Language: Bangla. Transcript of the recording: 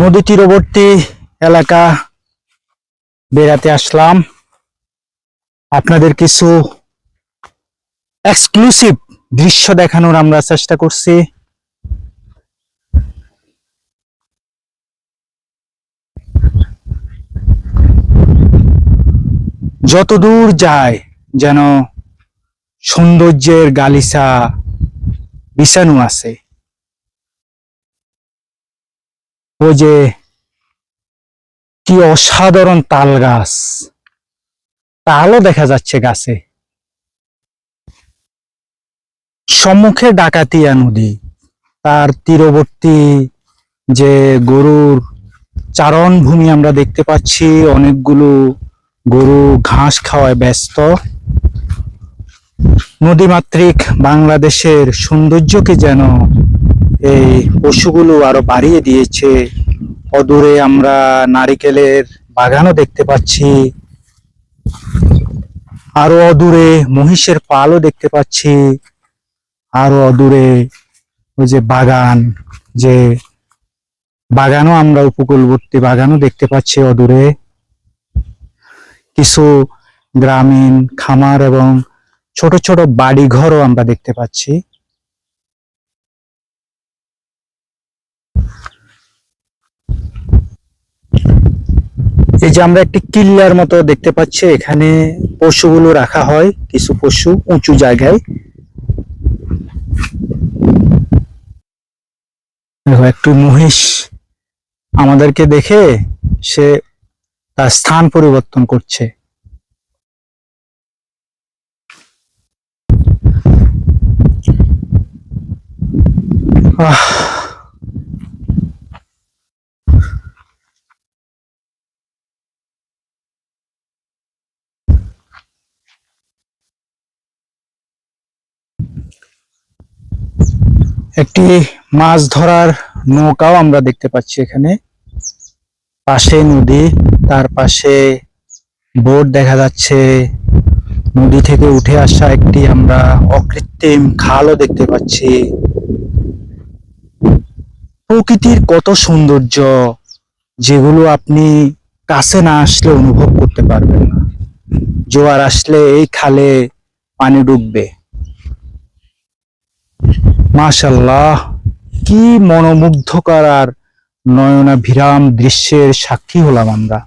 নদী তীরবর্তী এলাকা বেড়াতে আসলাম। আপনাদের কিছু এক্সক্লুসিভ দৃশ্য দেখানোর আমরা চেষ্টা করছি। যতদূর যায় যেন সৌন্দর্যের গালিসা বিছানো আছে। ও যে কি অসাধারণ তাল গাছ। তালও দেখা যাচ্ছে গাছে। সম্মুখে ডাকাতিয়া নদী। তার তীরবর্তী যে গরুর চারণ ভূমি আমরা দেখতে পাচ্ছি, অনেকগুলো গরু ঘাস খাওয়ায় ব্যস্ত। নদীমাতৃক বাংলাদেশের সৌন্দর্যকে যেন পশুগুলো আরও বাড়িয়ে দিয়েছে। অদূরে আমরা নারিকেলের বাগানও দেখতে পাচ্ছি। আরও অদূরে মহিষের পালও দেখতে পাচ্ছি। আরও অদূরে ওই যে বাগান, যে বাগানও আমরা উপকূলবর্তী বাগানও দেখতে পাচ্ছি অদূরে। কিছু গ্রামীণ খামার এবং ছোট ছোট বাড়ি ঘরও আমরা দেখতে পাচ্ছি। এই যে আমরা একটি কিল্লার মতো দেখতে পাচ্ছি, এখানে পশুগুলো রাখা হয়, কিছু পশু উঁচু জায়গায়। দেখো, একটু মহিষ আমাদেরকে দেখে সে তার স্থান পরিবর্তন করছে। আহ একটি মাছ ধরার নৌকাও আমরা দেখতে পাচ্ছি এখানে। পাশে নদী, তার পাশে বোট দেখা যাচ্ছে। নদী থেকে উঠে আসা একটি আমরা অকৃত্রিম খালও দেখতে পাচ্ছি। প্রকৃতির কত সৌন্দর্য, যেগুলো আপনি কাছে না আসলে অনুভব করতে পারবেন না। জোয়ার আসলে এই খালে পানি ডুববে। মাশাল্লাহ কি মনোমুগ্ধকার আর নয়নাভিরাম দৃশ্যের সাক্ষী হলাম আমরা।